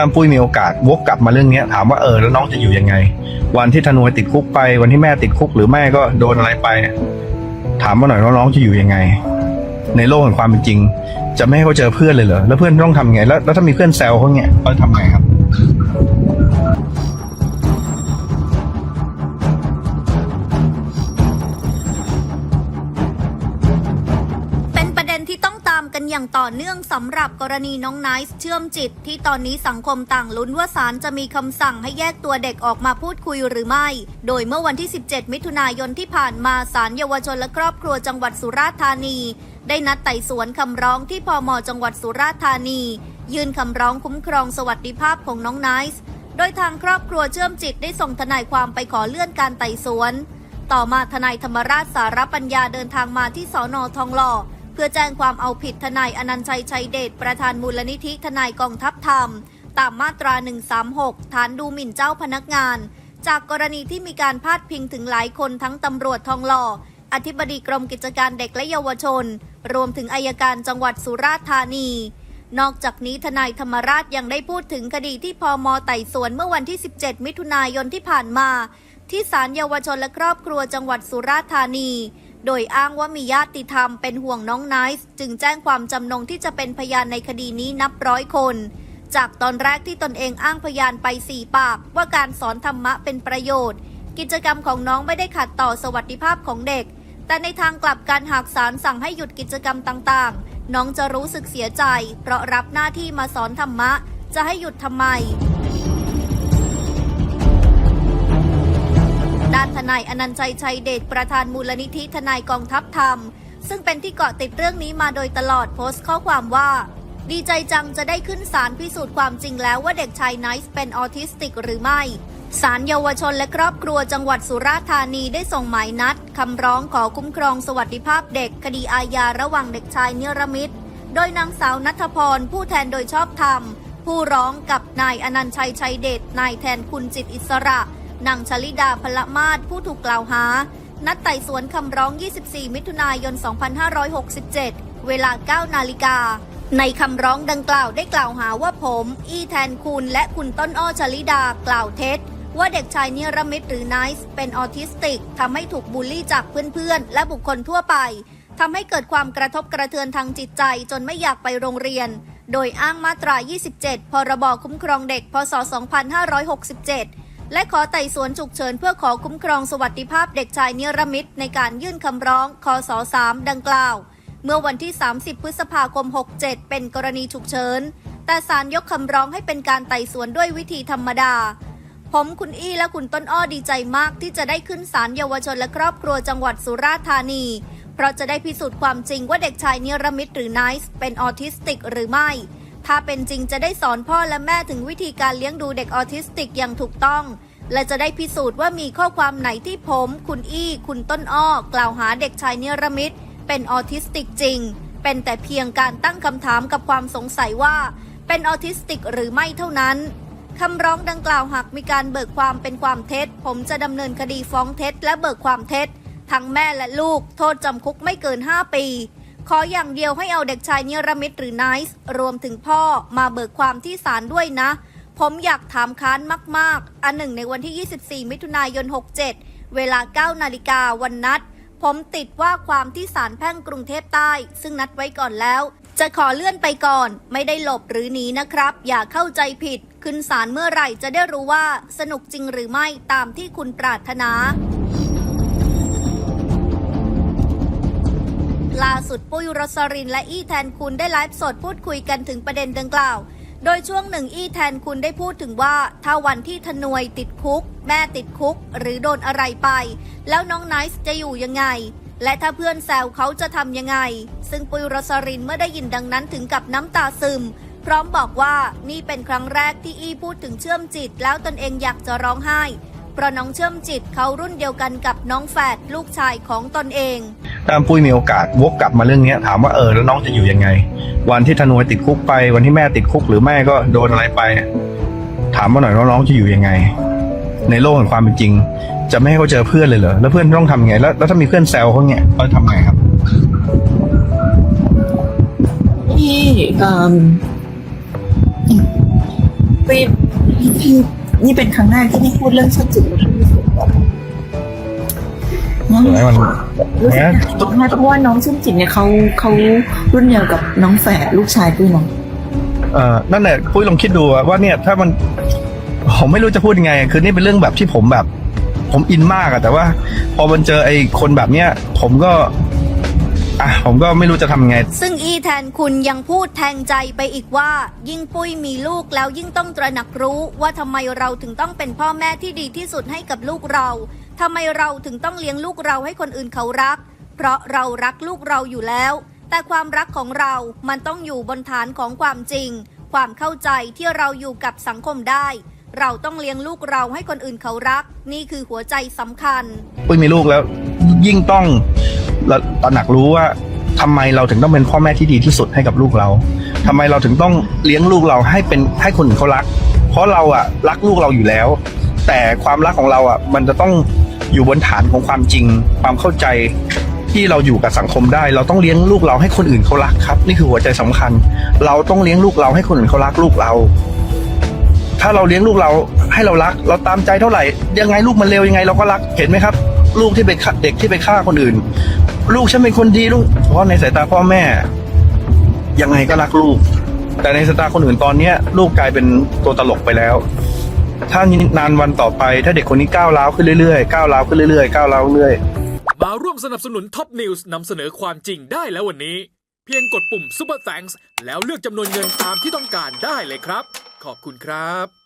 ถ้าปุ้ยมีโอกาสวกกลับมาเรื่องนี้ถามว่าเออแล้วน้องจะอยู่ยังไง วันที่ธนวยติดคุกไป วันที่แม่ติดคุกหรือแม่ก็โดนอะไรไป ถามมาหน่อยว่าน้องจะอยู่ยังไง ในโลกแห่งความเป็นจริง จะไม่ให้เขาเจอเพื่อนเลยเหรอแล้วเพื่อนต้องทำไงแล้วแล้วถ้ามีเพื่อนแซวเขาเนี่ยเขาทำไงครับ ต่อเนื่องสำหรับกรณีน้องไนซ์เชื่อมจิต ที่ตอนนี้สังคมต่างลุ้นว่าศาลจะมีคำสั่งให้แยกตัวเด็กออกมาพูดคุยหรือไม่ โดยเมื่อวันที่ 17 มิถุนายนที่ผ่านมาศาลเยาวชนและครอบครัวจังหวัดสุราษฎร์ธานี ได้นัดไต่สวนคำร้องที่พมจังหวัดสุราษฎร์ธานี ยื่นคำร้องคุ้มครองสวัสดิภาพของน้องไนซ์โดยทางครอบครัวเชื่อมจิตได้ส่งทนายความไปขอเลื่อนการไต่สวน ต่อมาทนายธรรมราชสารปัญญาเดินทางมาที่สอนอทองหล่อ เพื่อแจ้งความเอาผิดทนายอนันต์ชัยชัยเดชประธานมูลนิธิทนายกองทัพธรรม ตามมาตรา 136 ฐานดูหมิ่นเจ้าพนักงาน จากกรณีที่มีการพาดพิงถึงหลายคนทั้งตำรวจทองหล่อ อธิบดีกรมกิจการเด็กและเยาวชน รวมถึงอายการจังหวัดสุราษฎร์ธานี นอกจากนี้ทนายธรรมราชยังได้พูดถึงคดีที่พมไต่สวนเมื่อวันที่ 17 มิถุนายนที่ผ่านมา ที่ศาลเยาวชนและครอบครัวจังหวัดสุราษฎร์ธานี โดยอ้างว่ามีญาติธรรมเป็นห่วงน้องไนซ์จึงแจ้งความจำนงที่จะเป็นพยานในคดีนี้นับร้อยคน จากตอนแรกที่ตนเองอ้างพยานไปสี่ปาก ว่าการสอนธรรมะเป็นประโยชน์ กิจกรรมของน้องไม่ได้ขัดต่อสวัสดิภาพของเด็ก แต่ในทางกลับการหากศาลสั่งให้หยุดกิจกรรมต่างๆ น้องจะรู้สึกเสียใจ เพราะรับหน้าที่มาสอนธรรมะ จะให้หยุดทำไม นายอนันต์ชัยชัยเดชประธานมูลนิธิทนายกองทัพธรรม ซึ่งเป็นที่เกาะติดเรื่องนี้มาโดยตลอดโพสต์ข้อความว่า ดีใจจังจะได้ขึ้นศาลพิสูจน์ความจริงแล้วว่าเด็กชายไนซ์เป็นออทิสติกหรือไม่ศาลเยาวชนและครอบครัวจังหวัดสุราษฎร์ธานีได้ส่งหมายนัดคำร้องขอคุ้มครองสวัสดิภาพเด็กคดีอาญาระหว่างเด็กชายเนรมิต โดยนางสาวนัทพร ผู้แทนโดยชอบธรรม ผู้ร้องกับนายอนันต์ชัยชัยเดชนายแทนคุณจิตอิสระ นางชลิดาพละมาศผู้ถูกกล่าวหา นัดไต่สวนคำร้อง 24 มิถุนายน 2567 เวลา 9 นาฬิกา ในคำร้องดังกล่าวได้กล่าวหาว่าผม อีแทนคุณและคุณต้นอ้อชลิดากล่าวเท็จว่าเด็กชายนิรมิตหรือไนซ์เป็นออทิสติกทำให้ถูกบูลลี่จากเพื่อนๆ และบุคคลทั่วไปทำให้เกิดความกระทบกระเทือนทางจิตใจจนไม่อยากไปโรงเรียน โดยอ้างมาตรา 27 พรบคุ้มครองเด็ก พศ 2567 และขอไต่สวนฉุกเฉินเพื่อขอคุ้มครองสวัสดิภาพเด็กชายเนรมิตในการยื่นคำร้องคศ3ดังกล่าว เมื่อวันที่ 30 พฤษภาคม 67 เป็นกรณีฉุกเฉิน แต่ศาลยกคำร้องให้เป็นการไต่สวนด้วยวิธีธรรมดา ผมคุณอี้และคุณต้นอ้อดีใจมากที่จะได้ขึ้นศาลเยาวชนและครอบครัวจังหวัดสุราษฎร์ธานี เพราะจะได้พิสูจน์ความจริงว่าเด็กชายเนรมิตหรือไนซ์เป็นออทิสติกหรือไม่ ถ้าเป็นจริงจะได้สอนพ่อและแม่ถึงวิธีการเลี้ยงดูเด็กออทิสติกอย่างถูกต้อง และจะได้พิสูจน์ว่ามีข้อความไหนที่ผม คุณอี้ คุณต้นอ้อ กล่าวหาเด็กชายเนรมิตเป็นออทิสติกจริง เป็นแต่เพียงการตั้งคำถามกับความสงสัยว่า เป็นออทิสติกหรือไม่เท่านั้นคำร้องดังกล่าวหากมีการเบิกความเป็นความเท็จ ผมจะดำเนินคดีฟ้องเท็จและเบิกความเท็จ ทั้งแม่และลูก โทษจำคุกไม่เกิน 5 ปี ขออย่างเดียวให้เอาเด็กชายเนรมิตหรือไนซ์รวมถึงพ่อมาเบิกความที่ศาลด้วยนะ ผมอยากถามค้านมาก ๆ อันหนึ่งในวันที่ 24 มิถุนายน 67 เวลา 9 นาฬิกาวันนัด ผมติดว่าความที่ศาลแพ่งกรุงเทพใต้ ซึ่งนัดไว้ก่อนแล้ว จะขอเลื่อนไปก่อน ไม่ได้หลบหรือหนีนะครับ อย่าเข้าใจผิด ขึ้นศาลเมื่อไหร่จะได้รู้ว่าสนุกจริงหรือไม่ตามที่คุณปรารถนา ล่าสุดปุ้ยรสรินและอี้แทนคุณได้ไลฟ์สดพูดคุยกันถึงประเด็นดังกล่าว โดยช่วงหนึ่งอี้แทนคุณได้พูดถึงว่า ถ้าวันที่ทนวยติดคุก แม่ติดคุก หรือโดนอะไรไป แล้วน้องไนซ์จะอยู่ยังไง และถ้าเพื่อนแซวเขาจะทำยังไง ซึ่งปุยรสรินเมื่อได้ยินดังนั้นถึงกับน้ำตาซึม พร้อมบอกว่านี่เป็นครั้งแรกที่อี้พูดถึงเชื่อมจิต แล้วตนเองอยากจะร้องไห้เพราะน้องเชื่อมจิตเขารุ่นเดียวกันกับน้องแฝดลูกชายของตนเอง ถ้าปุ้ยมีโอกาสวกกลับมาเรื่องเนี้ยถามว่าเออแล้วน้องจะอยู่ยังไง วันที่ธนวยติดคุกไป วันที่แม่ติดคุกหรือแม่ก็โดนอะไรไป ถามมาหน่อยว่าน้องจะอยู่ยังไง ในโลกแห่งความเป็นจริง จะไม่ให้เขาเจอเพื่อนเลยเหรอแล้วเพื่อนต้องทำไงแล้วแล้วถ้ามีเพื่อนแซวเขาเนี้ยเขาทำไงครับที่เอิ่มปุ้ยพี่นี่เป็นครั้งแรกที่พี่พูดเรื่องชื่อจิตแล้วพี่รู้สึกแบบเนอะสวยมัน รู้สึกอยากร้องไห้เพราะว่าน้องชื่นจิตเนี่ยเขาเขารุ่นเดียวกับน้องแฝดลูกชายปุ้ยเน้องเอ่อนั่นแหละปุ้ยลองคิดดูอะว่าเนี่ยถ้ามันผมไม่รู้จะพูดยังไง คือนี่เป็นเรื่องแบบที่ผมแบบ ผมอินมากอะแต่ว่า พอมันเจอไอ้คนแบบเนี้ยผมก็อะผมก็ไม่รู้จะทำไง ซึ่งอีแทนคุณยังพูดแทงใจไปอีกว่า ยิ่งปุ้ยมีลูกแล้วยิ่งต้องตระหนักรู้ว่าทำไมเราถึงต้องเป็นพ่อแม่ที่ดีที่สุดให้กับลูกเรา ทำไมเราถึงต้องเลี้ยงลูกเราให้คนอื่นเขารัก เพราะเรารักลูกเราอยู่แล้ว แต่ความรักของเรามันต้องอยู่บนฐานของความจริง ความเข้าใจที่เราอยู่กับสังคมได้ เราต้องเลี้ยงลูกเราให้คนอื่นเขารัก นี่คือหัวใจสำคัญ ปุ้ยมีลูกแล้ว ยิ่งต้องตระหนักรู้ว่าทำไมเราถึงต้องเป็นพ่อแม่ที่ดีที่สุดให้กับลูกเราทำไมเราถึงต้องเลี้ยงลูกเราให้เป็นให้คนอื่นเขารัก เพราะเราอะรักลูกเราอยู่แล้ว แต่ความรักของเราอะ มันจะต้องอยู่บนฐานของความจริง ความเข้าใจที่เราอยู่กับสังคมได้ เราต้องเลี้ยงลูกเราให้คนอื่นเขารักครับ นี่คือหัวใจสำคัญ เราต้องเลี้ยงลูกเราให้คนอื่นเขารักลูกเรา ถ้าเราเลี้ยงลูกเราให้เรารัก เราตามใจเท่าไหร่ยังไงลูกมันเลวยังไงเราก็รักเห็นไหมครับ ลูกที่ไปฆ่าเด็กที่ไปฆ่าคนอื่น ลูกฉันเป็นคนดีลูกเพราะในสายตาพ่อแม่ ยังไงก็รักลูก แต่ในสายตาคนอื่นตอนเนี้ย ลูกกลายเป็นตัวตลกไปแล้ว ถ้านานวันต่อไป ถ้าเด็กคนนี้ก้าวร้าวขึ้นเรื่อยๆก้าวร้าวขึ้นเรื่อยๆก้าวร้าวเรื่อยมาร่วมสนับสนุนท็อปนิวส์นำเสนอความจริงได้แล้ววันนี้ เพียงกดปุ่ม Super Thanks แล้วเลือกจำนวนเงินตามที่ต้องการได้เลยครับ ขอบคุณครับ